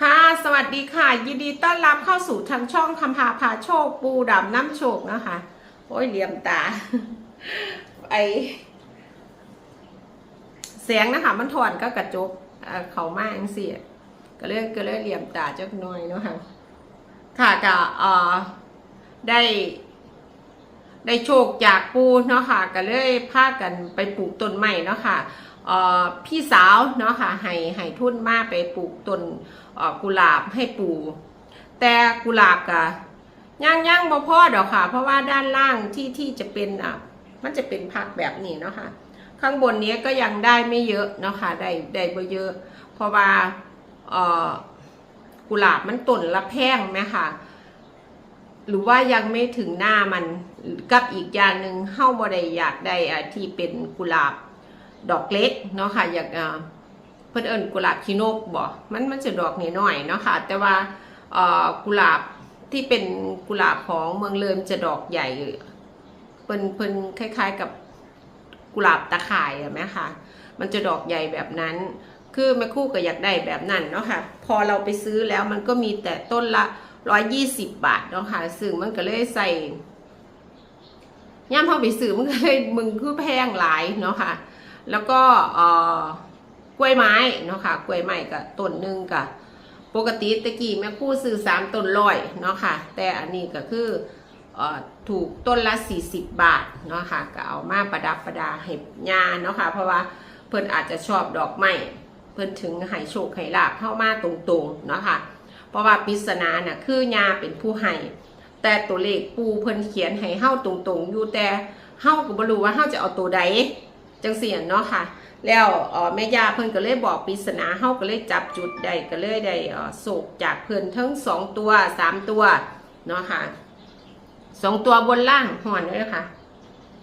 ค่ะ สวัสดีค่ะ ยินดีต้อนรับเข้าสู่ทางช่องคำพาพาโชคปูดำน้ำโชคนะคะ โอ้ยเหลี่ยมตา ไอเสียงนะคะมันถอนก็กระจกเอ่อเขามากเสียก็เลยก็เลยเหลี่ยมตาจักหน่อยเนาะค่ะค่ะก็เอ่อได้ ได้โชคจากปูเนาะค่ะ ก็เลยพากันไปปลูกต้นใหม่เนาะค่ะเอ่อ พี่สาวเนาะค่ะให้ให้ทุนมาไปปลูกต้นกุหลาบให้ปู่แต่กุหลาบกะย่างย่างบ่พ่อดอกค่ะ เพราะว่าด้านล่างที่ที่จะเป็นอะมันจะเป็นผักแบบนี้เนาะค่ะ ข้างบนนี้ก็ยังได้ไม่เยอะเนาะค่ะได้ได้บ่เยอะ เพราะว่าเอ่อกุหลาบมันต้นละแพงไหมค่ะ หรือว่ายังไม่ถึงหน้ามันกับอีกอย่างหนึ่งเฮ้าบ่ได้อยากได้อะที่เป็นกุหลาบ ดอกเล็กเนาะค่ะอยากอ่าเพิ่นเอิ้นกุหลาบขี้นกบ่มันมันจะดอกน้อยๆเนาะค่ะแต่ว่ากุหลาบที่เป็นกุหลาบของเมืองเลิมจะดอกใหญ่เพิ่นเพิ่นคล้าย ๆกับกุหลาบตะข่ายอะไหมคะมันจะดอกใหญ่แบบนั้น คือแม่คู่ก็อยากได้แบบนั้นเนาะค่ะ พอเราไปซื้อแล้วมันก็มีแต่ต้นละร้อยยี่สิบบาทเนาะค่ะซึ่งมันก็เลยใส่ย่ามพอไปซื้อมันก็เลยมึงคือแพงหลายเนาะค่ะ แล้วก็กล้วยไม้เนาะค่ะกล้วยไม้กับต้นหนึ่งกับปกติตะกี้แม่คู่ซื้อสามต้นร้อยเนาะค่ะ แต่อันนี้ก็คืออถูกต้นละสี่สิบบาทเนาะค่ะก็เอามาประดับประดาให้ยาเนาะค่ะ เพราะว่าเพิ่อนอาจจะชอบดอกไม้เพิ่อนถึงให้โชคให้ลาบเข้ามาตรงๆเนาะค่ะ เพราะว่าปริศนาน่ะคือยาเป็นผู้ให้แต่ตัวเลขปูเพิ่นเขียนให้เฮาตรงๆ อยู่แต่เฮาก็บ่รู้ว่าเฮาจะเอาตัวใด จังเสียนเนาะค่ะ แล้วแม่ยาเพิ่นก็เลยบอกปริศนาเฮาก็เลยจับจุดได้ก็เลยได้โศกจากเพิ่นทั้งสองตัวสามตัวเนาะค่ะสองตัวบนล่างห่อนเลยค่ะ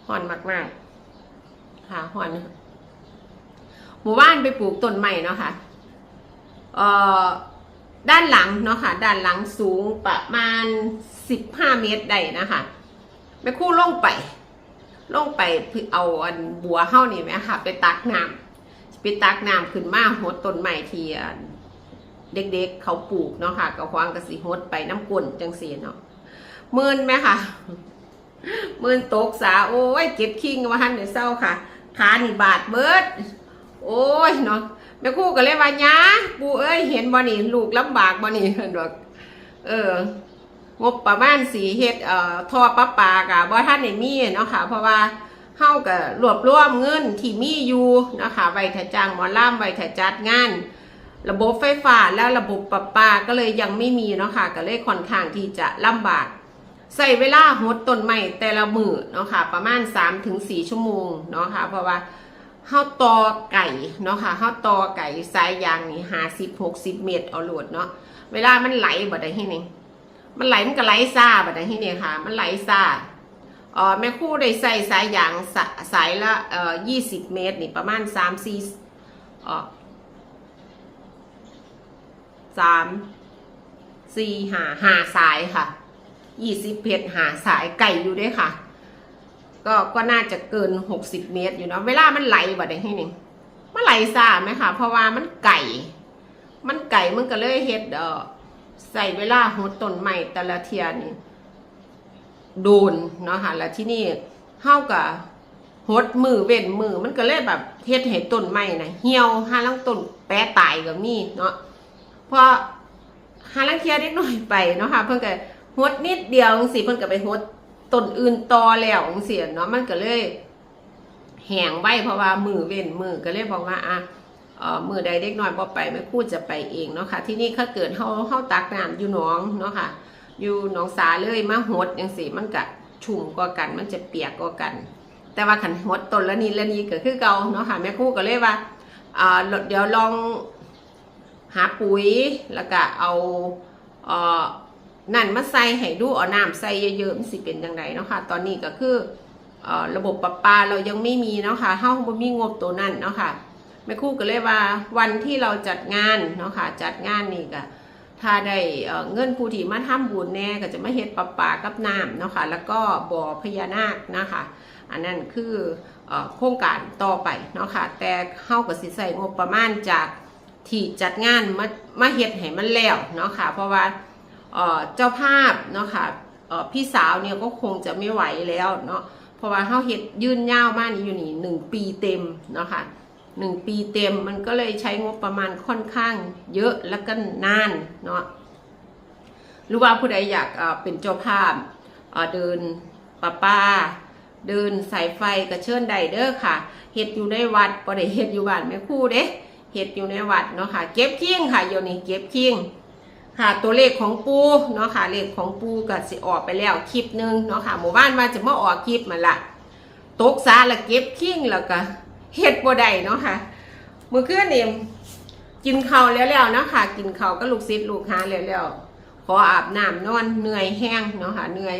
ห่อนมากๆ ค่ะห่อนหมู่บ้านไปปลูกต้นใหม่เนาะค่ะเอ่อด้านหลังเนาะค่ะ ด้านหลังสูงประมาณ15เมตรได้นะคะแม่คู่ลงไป ลงไปเอาอันบัวเฮ้านี่ไหมค่ะ ไปตักน้ำไปตักน้ำขึ้นมาหดต้นใหม่ที่เด็กๆเขาปลูกเนาะค่ะกับควางกระสีหดไปน้ำกลนจังสีเนาะมื่นไหมค่ะมื่นตกสาโอ้ยเก็บคิงมาหันเดี๋ยวเศร้าค่ะขานี่บาดเบิด โอ้ยเนาะแม่คู่ก็เลยว่าหยาปูเอ้ยเห็นบ่นี่ลูกลำบากบ่นี่ดอกเออ งบประมาณสีเฮ็ดเอ่อทอประปากะบ่ท่านได้มีเนาะค่ะ เพราะว่าเฮาก็รวบรวมเงินที่มีอยู่นะคะไว้ถ้าจ้างหมอลำไว้ถ้าจัดงาน ระบบไฟฟ้าและระบบประปาก็เลยยังไม่มีเนาะค่ะ ก็เลยค่อนข้างที่จะลำบากใส่เวลาหดต้นไม้แต่ละมือเนาะค่ะ ประมาณ 3-4 ชั่วโมงเนาะค่ะ เพราะว่าเฮาตอไก่เนาะค่ะเฮาตอไก่สายยางนี่ห้าสิบหกสิบเมตรเอาโหลดเนาะเวลามันไหลบ่ได้ที่นี่ มันไหลมันก็ไหลซ่าบ่ได้ที่นี่ค่ะ มันไหลซ่าเอ่อแม่คู่ได้ใส่สายยางสสายละเอ่อยี่สิบเมตรนี่ประมาณสามสี่เอ่อสามสี่ห้าห้าสายค่ะยี่สิบเพชรหาสายไก่อยู่ด้วยค่ะ ก็ก็น่าจะเกิน60เมตรอยู่เนาะเวลามันไหลบ่ได้ให้นี่มันไหลซ่าไหมคะเพราะว่ามันไก่ มันไก่มันก็เลยเฮ็ดเออ ใส่เวลาหดต้นใหม่แต่ละเทียนี่โดนเนาะค่ะแล้วที่นี่เฮากับหดมือเว้นมือมันก็เลยแบบเฮ็ดให้ต้นใหม่นะเหี่ยวหาลังต้นแปะตายก็มีเนาะพราะหาลังเทียเล็กน้อยไปเนาะค่ะ เพิ่นก็หดนิดเดียวจังซี่เพิ่นก็ไปหดต้นอื่นต่อแล้วจังซี่เนาะมันก็เลยแห้งไว้เพราะว่ามือเว้นมือก็เลยบอกว่าอะ มือใดเด็กน้อยบ่ไปไม่พูดจะไปเองเนาะค่ะที่นี่ถ้าเกิดเฮาเฮาตักน้ำอยู่หนองเนาะค่ะอยู่หนองสาเลยมาหดจังซี่มันก็ชุ่มกว่ากันมันจะเปียกกว่ากัน แต่ว่าขันหดต้นละนี้ละนี้ก็คือเก่าเนาะค่ะแม่ครูก็เลยว่าอ่าเดี๋ยวลองหาปุ๋ยแล้วก็เอาเอ่อนั่นมาใส่ให้ดูเอาน้ำใส่เยอะๆมันสิเป็นยังไงเนาะค่ะตอนนี้ก็คือเอ่อระบบประปาเรายังไม่มีเนาะค่ะเฮาบ่มีงบตัวนั้นเนาะค่ะ ม่คู่ก็เลยว่าวันที่เราจัดงานเนาะค่ะจัดงานนี่ก็ถ้าได้เอ่อเงินผู้ที่มาทำบุญแน่ก็จะมาเฮ็ดประปากับน้ำเนาะค่ะแล้วก็บ่อพญานาคนะคะอันนั้นคือเอ่อโครงการต่อไปเนาะค่ะแต่เฮาก็สิใส่งบประมาณจากที่จัดงานมามาเฮ็ดให้มันแล้วเนาะค่ะเพราะว่าเจ้าภาพเนาะค่ะเอ่อพี่สาวเนี่ยก็คงจะไม่ไหวแล้วเนาะเพราะว่าเฮาเฮ็ดยื่นยาวมากนี่อยู่นี่หนึ่งปีเต็มเนาะค่ะ หนึ่งปีเต็มมันก็เลยใช้งบประมาณค่อนข้างเยอะแล้วก็นานเนาะหรือว่าผู้ใดอยากเป็นเจ้าภาพเดินป้าป้าเดินสายไฟกระเชิญใดเด้อค่ะเฮ็ดอยู่ในวัดบ่ได้เฮ็ดอยู่บ้านแม่คู่เด้เฮ็ดอยู่ในวัดเนาะค่ะ เก็บคิงค่ะเดี๋ยนี้เก็บคิงค่ะตัวเลขของปูเนาะค่ะเลขของปูก็สิออกไปแล้วคลิปหนึงเนาะค่ะหมู่บ้านว่าจะมาออกคลิปมันละตกซาละเก็บคิงแล้วก็ เฮ็ดบ่ได้เนาะค่ะมื้อคืนนี่กินข้าวแล้วแล้วเนาะค่ะกินข้าวก็ลูกศิษย์ลูกหาแล้วแล้วขออาบน้ำนอนเหนื่อยแห้งเนาะค่ะเหนื่อย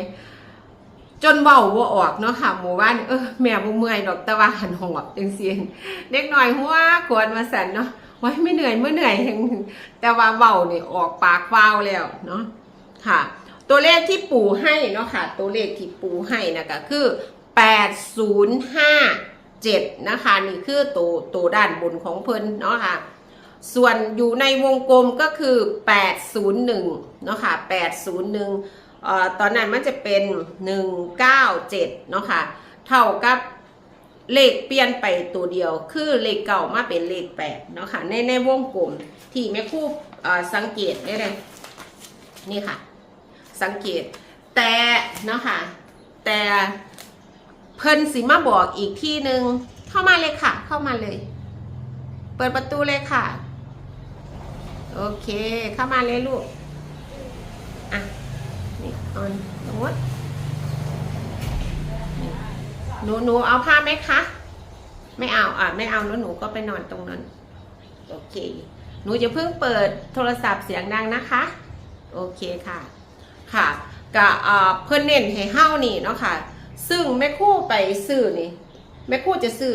จนเบาบ่ออกเนาะค่ะหมู่บ้านเออแม่บ่เมื่อยดอกแต่ว่าหันหอบจังซี่เด็กน้อยหัวควรมาสั่นเนาะไว้ไม่เหนื่อยเมื่อเหนื่อยแต่ว่าเบานี่ออกปากวาวแล้วเนาะค่ะ ตัวเลขที่ปู่ให้เนาะค่ะ ตัวเลขที่ปู่ให้นะก็คือ8057นย์ห้าะคะ นี่คือตัวตัวด้านบนของเพิ่นเนาะค่ะ ส่วนอยู่ในวงกลมก็คือ 801เนาะค่ะ801เอ่อตอนนั้นมันจะเป็น 197เนาะค่ะ เท่ากับเลขเปลี่ยนไปตัวเดียว คือเลขเก่ามาเป็นเลข8เนาะค่ะในในวงกลมที่แม่ครู่สังเกตได้เลยนี่ค่ะ สังเกตแต่เนาะค่ะแต่ เพิ่นสิมาบอกอีกที่หนึ่งเข้ามาเลยค่ะ เข้ามาเลย เปิดประตูเลยค่ะ โอเค เข้ามาเลยลูก อะ นี่เอนสมมตินี่หนูหนูเอาผ้าไหมคะ ไม่เอาอะไม่เอาแล้วหนูก็ไปนอนตรงนั้น โอเค หนูจะเพิ่งเปิดโทรศัพท์เสียงดังนะคะ โอเคค่ะ ค่ะกะอ่าเพื่อนเน้นให้เฮ้านี่เนาะค่ะ ซึ่งแม่คู่ไปซื้อนี่แม่คู่จะซื้อ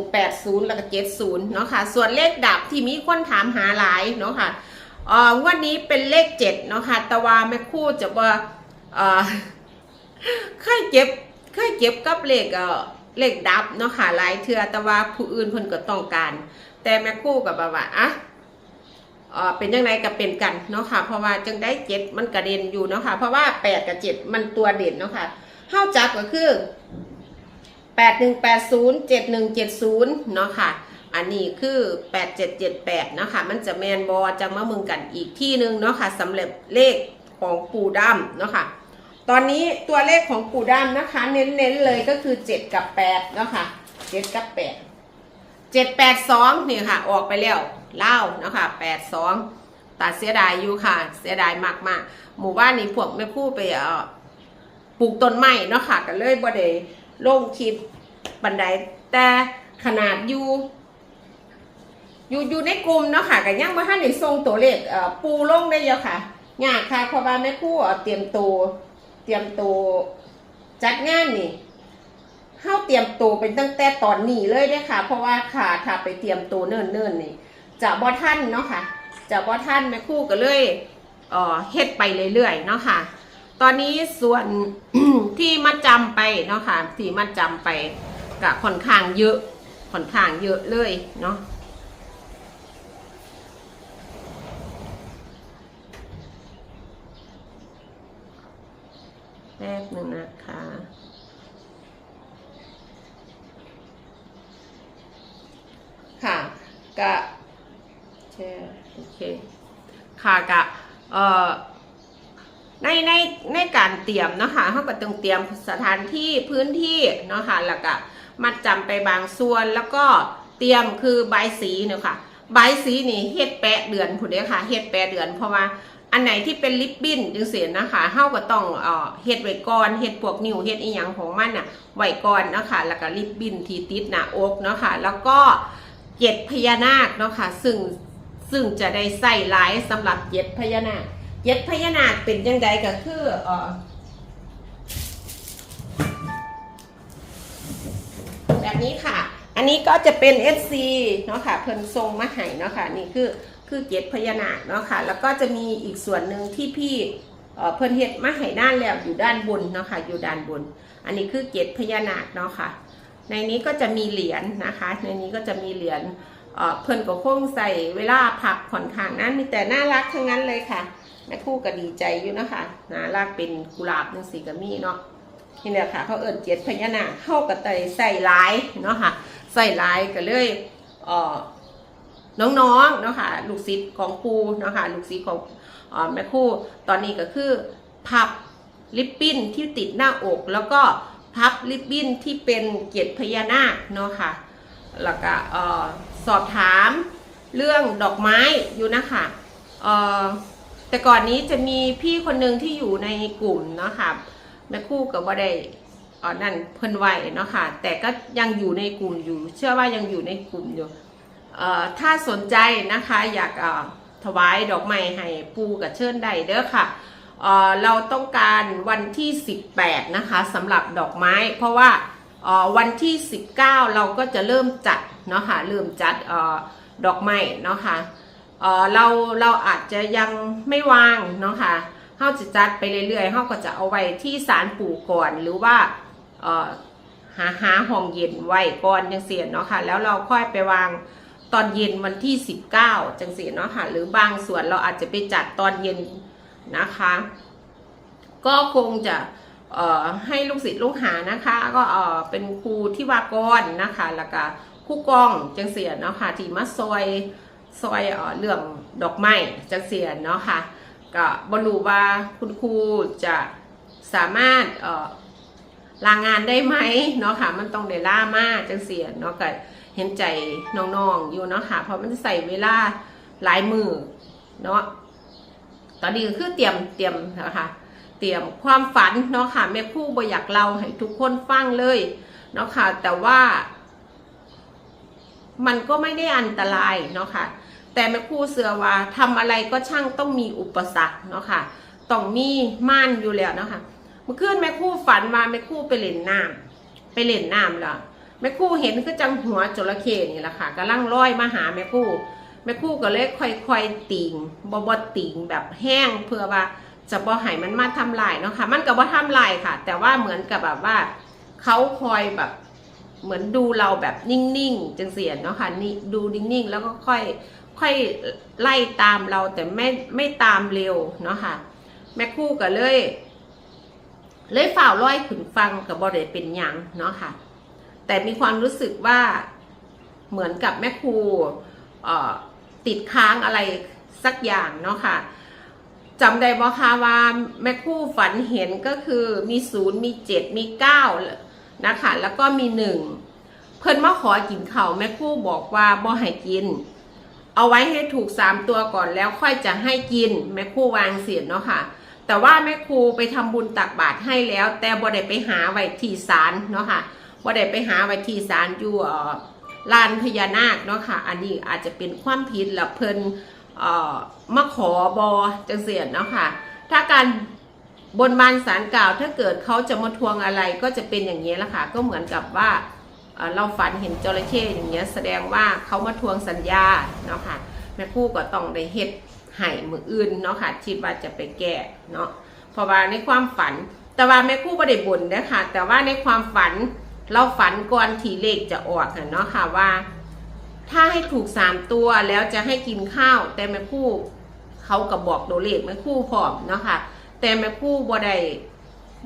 8180แล้วก็70เนาะค่ะ ส่วนเลขดับที่มีคนถามหาหลายเนาะค่ะเอ่อวันนี้เป็นเลข7เนาะค่ะแต่ว่าแม่คู่จะว่าเอ่อเคยเก็บเคยเก็บกับเลขเอ่อเลขดับเนาะค่ะหลายเทือแต่ว่าผู้อื่นเพิ่นก็ต้องการ แต่แม่คู่ก็แบบว่าอะเออเป็นยังไงก็เป็นกันเนาะค่ะ เพราะว่าจังได้เจ็ดมันกระเด็นอยู่เนาะค่ะ เพราะว่าแปดกับเจ็ดมันตัวเด่นเนาะค่ะ เท่าจับก็คือแปดหนึ่งแปดศูนย์เจ็ดหนึ่งเจ็ดศูนย์เนาะค่ะ อันนี้คือแปดเจ็ดเจ็ดแปดเนาะค่ะ มันจะแมนบอจะมามึงกันอีกที่หนึ่งเนาะค่ะสำหรับเลขของปู่ดำเนาะค่ะ ตอนนี้ตัวเลขของปู่ดำนะคะ เน้นๆเลยก็คือเจ็ดกับแปดเนาะค่ะเจ็ดกับแปดเจ็ดแปดสองนี่ค่ะ ออกไปแล้วเล่านะคะแปดสองตัดเสียดายอยู่ค่ะ เสียดายมากมากๆหมู่บ้านนี้พวกแม่พูดไปเอ่อ ปลูกต้นไม้เนาะค่ะก็เลยบ่ได้ลงคลิปบันไดแต่ขนาดอยู่อยู่อยู่ในกลุ่มเนาะค่ะก็ยังบ่ทันได้ส่งตัวเลขปูลงได้เยอะค่ะยากค่ะเพราะว่าแม่ครู่เตรียมตัวเตรียมตัวจัดงานนี่เข้าเตรียมตัวเป็นตั้งแต่ตอนนี้เลยเด้ค่ะ เพราะว่าค่ะถ้าไปเตรียมตัวเนิ่นๆนี่จะบ่ท่านเนาะค่ะจะบ่ท่านแม่ครู่ก็เลยเออเฮ็ดไปเรื่อยๆเนาะค่ะ ตอนนี้ส่วนที่มัดจำไปเนาะค่ะที่มัดจำไปก็ค่อนข้างเยอะค่อนข้างเยอะเลยเนาะแป๊บหนึ่งนะคะค่ะกะแชร์โอเคค่ะกะเอ่อ ในในในการเตรียมเนาะคะเขาก็ต้องเตรียมสถานที่พื้นที่เนาะค่ะแล้วก็มัดจำไปบางส่วนแล้วก็เตรียมคือใบสีเนาะค่ะใบสีนี่เฮ็ดแปะเดือนผู้เดียวค่ะเฮ็ดแปะเดือนเพราะว่าอันไหนที่เป็นลิปบิ้นจังเสียนะคะเฮาก็ต้องเอ่อเฮ็ดไว้ก่อนเฮ็ดพวกนิ้วเฮ็ดอีหยังของมันน่ะไว้ก่อนเนาะค่ะแล้วก็ลิปบิ้นที่ติดหน้าอกเนาะค่ะแล้วก็เจ็ดพญานาคเนาะค่ะซึ่งซึ่งจะได้ใส่หลายสำหรับเจ็ดพญานาค เจ็ดพญานาคเป็นยังไงก็คือเอ่อแบบนี้ค่ะ อันนี้ก็จะเป็น FC เนาะค่ะ เพิ่นทรงมาให้เนาะค่ะ นี่คือคือเจ็ดพญานาคเนาะค่ะ แล้วก็จะมีอีกส่วนหนึ่งที่พี่เพิ่นเฮ็ดมาให้ด้านแล้วอยู่ด้านบนเนาะค่ะ อยู่ด้านบน อันนี้คือเจ็ดพญานาคเนาะค่ะ ในนี้ก็จะมีเหรียญนะคะ ในนี้ก็จะมีเหรียญเพิ่นก็คงใส่เวลาพักผ่อนข้างนั้นมีแต่น่ารักทั้งนั้นเลยค่ะ แม่คู่ก็ดีใจอยู่นะคะนารักเป็นกุหลาบจังสีก็มีเนาะนี่แหละค่ะเขาเอิ้นเจ็ดพญานาคเข้ากับไตใส่ลายเนาะค่ะใส่ลายก็เลยเอ่อน้องๆเนาะค่ะลูกศิษย์ของครูเนาะค่ะลูกศิษย์ของอแม่คู่ตอนนี้ก็คือพับลิปปิ้นที่ติดหน้าอก แล้วก็พับลิปบิ้นที่เป็นเกล็ดพญานาคเนาะค่ะแล้วก็สอบถามเรื่องดอกไม้อยู่นะคะเออ แต่ก่อนนี้จะมีพี่คนหนึ่งที่อยู่ในกลุ่มเนาะค่ะแม่คู่กับว่าได้อ่อนั่นเพิ่นไหวเนาะค่ะ แต่ก็ยังอยู่ในกลุ่มอยู่ เชื่อว่ายังอยู่ในกลุ่มอยู่เอ่อถ้าสนใจนะคะอยากเอ่อถวายดอกไม้ให้ปูกับเชิญได้เด้อค่ะเอ่อเราต้องการวันที่ 18 นะคะสำหรับดอกไม้ เพราะว่าเอ่อวันที่ 19 เราก็จะเริ่มจัดเนาะค่ะเริ่มจัดเออดอกไม้เนาะค่ะเอ่อ เราเราอาจจะยังไม่วางเนาะค่ะเฮาจะจัดไปเรื่อยๆเฮาก็จะเอาไว้ที่ศาลปู่ก่อนหรือว่าหาหาห้องเย็นไว้ก่อนจังเสียเนาะค่ะแล้วเราค่อยไปวางตอนเย็นวันที่ 19จังเสียเนาะค่ะหรือบางส่วนเราอาจจะไปจัดตอนเย็นนะคะ ก็คงจะให้ลูกศิษย์ลูกหานะคะ ก็เป็นครูที่วากรนะคะแล้วก็คู่กองจังเสียเนาะค่ะที่มาซอย ซอยเอ่อเรื่องดอกไม้จังเสียนเนาะค่ะก็บรู้ว่าคุณครูจะสามารถเอ่อลางานได้ไหมเนาะค่ะมันต้องได้ล่ามากจังเสียนเนาะก็เห็นใจน้องๆอยู่เนาะค่ะเพราะมันใส่เวลาหลายมือเนาะตอนนี้คือเตรียมเตรียมนะคะเตรียมความฝันเนาะค่ะแม่ครู่บ่อยากเล่าให้ทุกคนฟังเลยเนาะค่ะแต่ว่า มันก็ไม่ได้อันตรายเนาะค่ะ แต่แม่ครู่เสือว่าทำอะไรก็ช่างต้องมีอุปสรรคเนาะค่ะต้องมีม่านอยู่แล้วเนาะค่ะเมื่อคืนแม่ครู่ฝันมาแม่ครู่ไปเล่นน้ำไปเล่นน้ำแล้วแม่ครู่เห็นคือจังหัวจระเข้นี่แหละค่ะกำลังลอยมาหาแม่ครู่แม่ครู่ก็เลยค่อยๆติงบ่บ่ติงแบบแห้งเพื่อว่าจะบ่ให้มันมาทำลายเนาะค่ะ มันก็บ่ทำลายค่ะ แต่ว่าเหมือนกับแบบว่าเขาคอยแบบ เหมือนดูเราแบบนิ่งๆจังเสียนเนาะค่ะนี่ดูนิ่งๆ แล้วก็ค่อยค่อยไล่ตามเราแต่ไม่ไม่ตามเร็วเนาะค่ะ แม่คู่ก็เลย เลยฝ่าวร้อยขึ้นฟังกับบ่ได้เป็นยังเนาะค่ะ แต่มีความรู้สึกว่าเหมือนกับแม่คู่ติดค้างอะไรสักอย่างเนาะค่ะจำได้บ่คะว่าแม่คู่ฝันเห็นก็คือมีศูนย์มีเจ็ดมีเก้า นะคะแล้วก็มีหนึ่งเพิ่นมาขอกินเขาแม่คู่บอกว่าบ่ให้กิน เอาไว้ให้ถูกสามตัวก่อนแล้วค่อยจะให้กินแม่คู่วางเสียเนาะค่ะ แต่ว่าแม่ครูไปทำบุญตักบาตรให้แล้ว แต่บ่ได้ไปหาไว้ที่ศาลเนาะค่ะบ่ได้ไปหาไว้ที่ศาลอยู่ลานพญานาคเนาะค่ะ อันนี้อาจจะเป็นความผิดแล้วเพิ่นเอ่อมาขอบอจังเสียนเนาะค่ะ ถ้าการ บนบานสารกล่าวถ้าเกิดเขาจะมาทวงอะไรก็จะเป็นอย่างนี้แหละค่ะ ก็เหมือนกับว่าเราฝันเห็นจระเข้อย่างเงี้ยแสดงว่าเขามาทวงสัญญาเนาะค่ะแม่คู่ก็ต้องได้เฮ็ดให้มืออื่นเนาะค่ะคิดว่าจะไปแก้เนาะเพราะว่าในความฝัน แต่ว่าแม่คู่ไม่ได้บ่นนะคะแต่ว่าในความฝันเราฝันก่อนทีเลขจะออกเนาะค่ะว่า ถ้าให้ถูกสามตัวแล้วจะให้กินข้าว แต่แม่คู่เขาก็บอกโดเลขแม่คู่พร้อมเนาะค่ะ แต่แม่คู่บ่ได้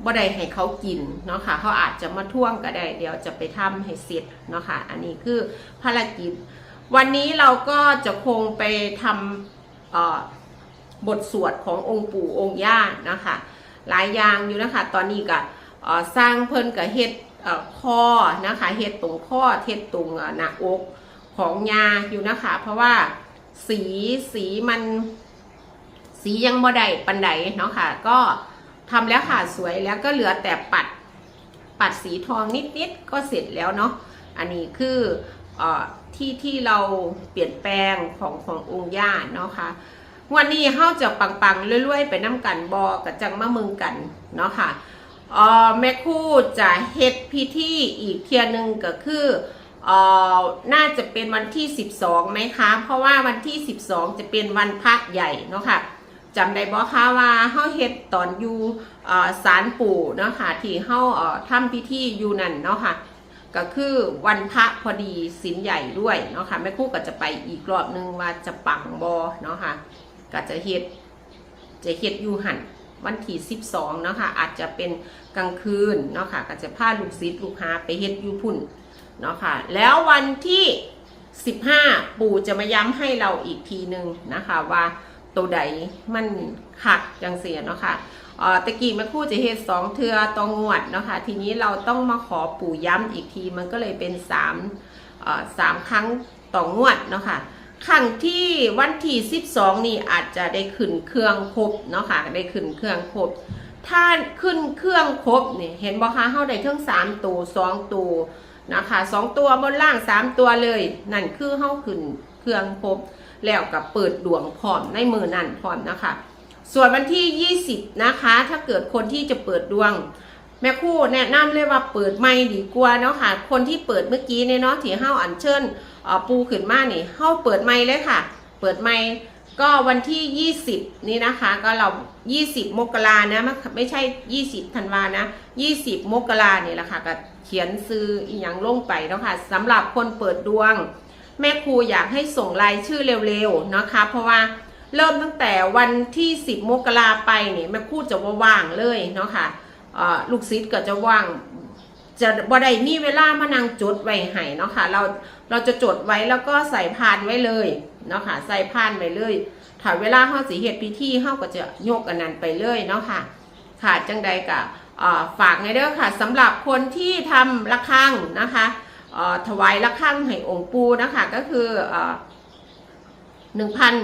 บ่ได้ให้เขากินเนาะค่ะเขาอาจจะมาท่วงก็ได้ เดี๋ยวจะไปทำให้เสร็จเนาะค่ะอันนี้คือภารกิจ วันนี้เราก็จะคงไปทำบทสวดขององค์ปู่องค์ย่านะคะ หลายอย่างอยู่นะคะ ตอนนี้ก็สร้างเพิ่นกับเฮ็ดข้อนะคะเฮ็ดตรงข้อเฮ็ดตรงหน้าอกของยาอยู่นะคะ เพราะว่าสีสีมัน สียังบ่ได้ปันไดเนาะค่ะ ก็ทำแล้วค่ะสวยแล้วก็เหลือแต่ปัดปัดสีทองนิดๆก็เสร็จแล้วเนาะอันนี้คืออที่ที่เราเปลี่ยนแปลงของขององค์ย่าเนาะค่ะวันนี้เฮาจะปังๆเรื่อยๆ ไปน้ำกันบอกกับจังมะมึงกันเนาะค่ะเอ่อแม่คู่จะเฮ็ดพิธีอีกเทียหนึงก็คือออน่าจะเป็นวันที่ 12ไหมคะ เพราะว่าวันที่ 12 จะเป็นวันพระใหญ่เนาะค่ะ จำได้บ่คะว่าเฮาเฮ็ดตอนอยู่ศาลปู่เนาะค่ะที่เฮาทำพิธีอยู่นั่นเนาะค่ะ ก็คือวันพระพอดีสินใหญ่ด้วยเนาะค่ะแม่คู่ก็จะไปอีกรอบนึงว่าจะปังบอเนาะค่ะ ก็จะเฮ็ดจะเฮ็ดอยู่หันวันที่12เนาะค่ะอาจจะเป็นกลางคืนเนาะค่ะก็จะพาลูกศิษย์ลูกหาไปเฮ็ดอยู่พุ่นเนาะค่ะ แล้ววันที่ 15 ปู่จะมาย้ำให้เราอีกทีหนึ่งนะคะว่า ตัวใดมันขัดจังเสียเนาะค่ะเอ่อตะกี้แม่คู่จะเฮ็ดสองเทือตองงวดเนาะค่ะทีนี้เราต้องมาขอปู่ย้ำอีกทีมันก็เลยเป็น3เอ่อสามครั้งต่องวดเนาะค่ะครั้งที่วันที่12นี่อาจจะได้ขึ้นเครื่องครบเนาะค่ะได้ขึ้นเครื่องครบถ้าขึ้นเครื่องครบนี่เห็นบ่คะเฮาได้เทั้ง3ตัว2ตัวนะคะสองตัวบนล่าง3ตัวเลย นั่นคือเฮาขึ้นเครื่องครบ แล้วกับเปิดดวงพร้อมในมือนั่นพร้อมนะคะ ส่วนวันที่ 20 นะคะ ถ้าเกิดคนที่จะเปิดดวง แม่คู่แนะนำเลยว่าเปิดไม่ดีกว่าเนาะค่ะ คนที่เปิดเมื่อกี้เนี่ยเนาะที่เฮาอัญเชิญปูขึ้นมานี่เฮาเปิดไม่เลยค่ะ เปิดไม่ก็วันที่ 20 นี่นะคะ ก็เรา 20 มกรานะไม่ไม่ใช่ 20ธันวานะ 20 มกราเนี่ยแหละค่ะก็เขียนซื้ออีหยังลงไปเนาะค่ะสำหรับคนเปิดดวง แม่ครูอยากให้ส่งรายชื่อเร็วๆนะคะ เพราะว่าเริ่มตั้งแต่วันที่ 10 มกราไปเนี่ยแม่ครูจะว่างเลยเนาะค่ะเอ่อลูกศิษย์ก็จะว่าง จะบ่ได้มีเวลามานั่งจดไว้ให้เนาะค่ะเราเราจะจดไว้แล้วก็ใส่พานไว้เลยเนาะค่ะใส่พานไว้เลยถ้าเวลาเฮาสิเฮ็ดพิธีเฮาก็จะโยกอันนั้นไปเลยเนาะค่ะค่ะจังใดก็เอ่อฝากในเด้อค่ะสำหรับคนที่ทำระฆังนะคะ ถวายระฆังให้องค์ปูนะคะ ก็คือเอ่งพัน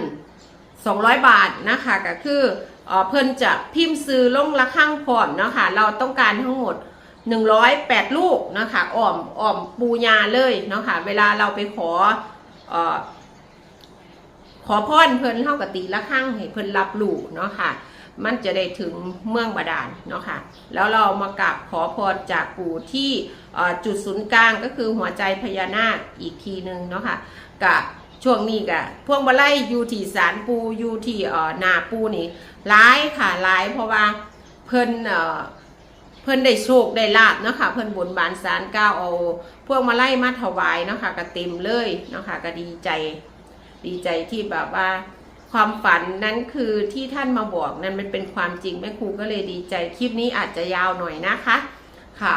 สอ1,200บาทนะคะก็คือเอ่อเพิ่นจะพิมพ์ซื้อลงระฆังพร้อมนะคะ เราต้องการทั้งหมด108ลูกนะคะอ้อมอ้อมปูยาเลยนะคะ เวลาเราไปขอเอ่อขอพรเพิ่นเท่ากับตีละข้างให้เพิ่นรับลูกเนาะค่ะ มันจะได้ถึงเมืองบาดาลเนาะค่ะแล้วเรามากราบขอพรจากปู่ที่จุดศูนย์กลางก็คือหัวใจพญานาคอีกทีหนึ่งเนาะค่ะกับช่วงนี้กะพวงมาไล่อยู่ที่ศาลปูอยู่ที่เอ่อนาปูนี่ร้ายค่ะร้ายเพราะว่าเพิ่นเอ่อเพิ่นได้โชคได้ลาบเนาะค่ะเพิ่นบนบานสารก้าวเอาพวกมาไล่มาถวายเนาะค่ะก็เต็มเลยเนาะค่ะก็ดีใจ ดีใจที่แบบว่า ความฝันนั้นคือที่ท่านมาบอกนั้นมันเป็นความจริงแม่ครูก็เลยดีใจคลิปนี้อาจจะยาวหน่อยนะคะ ค่ะ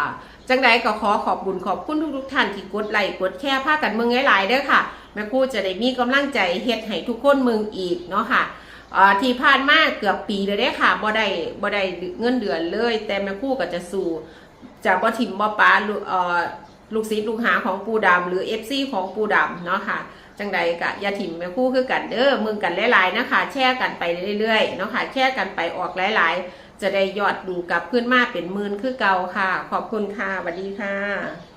จังใดก็ขอขอบบุญขอบคุณทุกๆท่านที่กดไลค์กดแชร์พากันเมืองหลายๆเด้อค่ะ แม่ครูจะได้มีกำลังใจเฮ็ดให้ทุกคนเมืองอีกเนาะค่ะที่ผ่านมาเกือบปีเลยเด้ค่ะบ่ได้บ่ได้เงินเดือนเลย แต่แม่ครูก็จะสู้จากบ่ทิมบ่ป้าลูกศิษย์ลูกหาของปูดำหรือ FC ของปูดำเนาะค่ะ จังใดกะยาถิ่มแม่คู่คือกันเด้อมึงกันหลายๆนะคะ แช่กันไปเรื่อยๆเนาะค่ะแช่กันไปออกหลายๆ จะได้ยอดดูกลับขึ้นมาเป็นหมื่นคือเก่าค่ะ ขอบคุณค่ะสวัสดีค่ะ